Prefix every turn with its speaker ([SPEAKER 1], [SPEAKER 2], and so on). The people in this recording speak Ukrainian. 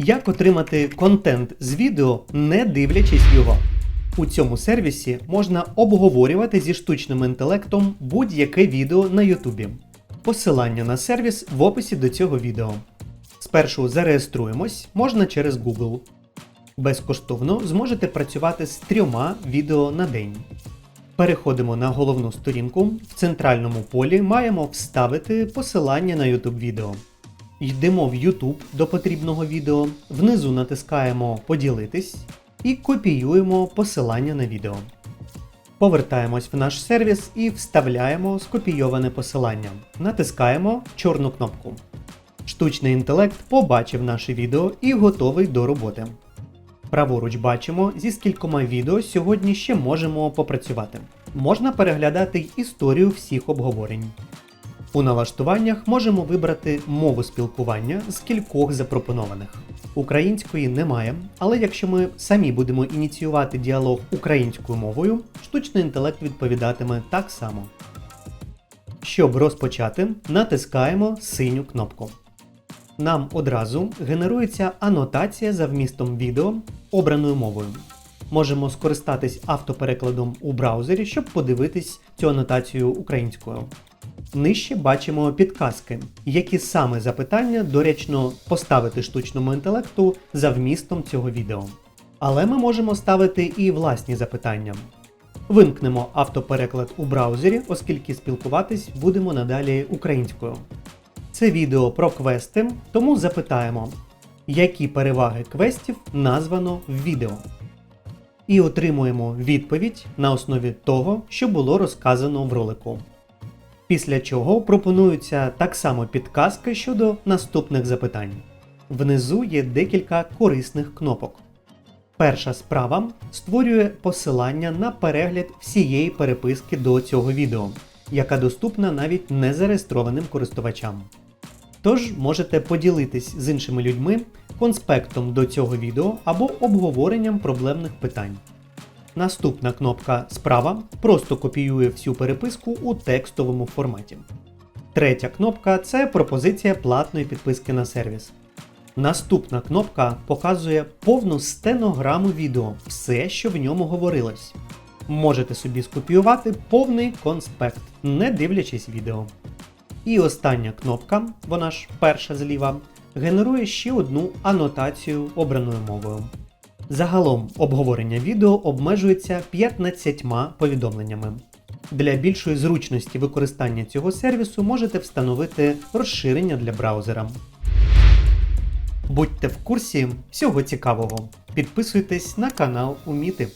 [SPEAKER 1] Як отримати контент з відео, не дивлячись його. У цьому сервісі можна обговорювати зі штучним інтелектом будь-яке відео на Ютубі. Посилання на сервіс в описі до цього відео. Спершу зареєструємось, можна через Google. Безкоштовно зможете працювати з трьома відео на день. Переходимо на головну сторінку. В центральному полі маємо вставити посилання на YouTube відео. Йдемо в YouTube до потрібного відео, внизу натискаємо Поділитись і копіюємо посилання на відео. Повертаємось в наш сервіс і вставляємо скопійоване посилання. Натискаємо чорну кнопку. Штучний інтелект побачив наше відео і готовий до роботи. Праворуч бачимо, зі скількома відео сьогодні ще можемо попрацювати. Можна переглядати історію всіх обговорень. У налаштуваннях можемо вибрати мову спілкування з кількох запропонованих. Української немає, але якщо ми самі будемо ініціювати діалог українською мовою, штучний інтелект відповідатиме так само. Щоб розпочати, натискаємо синю кнопку. Нам одразу генерується анотація за вмістом відео обраною мовою. Можемо скористатись автоперекладом у браузері, щоб подивитись цю анотацію українською. Нижче бачимо підказки, які саме запитання доречно поставити штучному інтелекту за вмістом цього відео. Але ми можемо ставити і власні запитання. Вимкнемо автопереклад у браузері, оскільки спілкуватись будемо надалі українською. Це відео про квести, тому запитаємо, які переваги квестів названо в відео. І отримуємо відповідь на основі того, що було розказано в ролику. Після чого пропонуються так само підказки щодо наступних запитань. Внизу є декілька корисних кнопок. Перша справа створює посилання на перегляд всієї переписки до цього відео, яка доступна навіть незареєстрованим користувачам. Тож можете поділитись з іншими людьми конспектом до цього відео або обговоренням проблемних питань. Наступна кнопка Справа просто копіює всю переписку у текстовому форматі. Третя кнопка це пропозиція платної підписки на сервіс. Наступна кнопка показує повну стенограму відео, все, що в ньому говорилось. Можете собі скопіювати повний конспект, не дивлячись відео. І остання кнопка, вона ж перша зліва, генерує ще одну анотацію обраною мовою. Загалом обговорення відео обмежується 15 повідомленнями. Для більшої зручності використання цього сервісу можете встановити розширення для браузера. Будьте в курсі всього цікавого. Підписуйтесь на канал Уміти.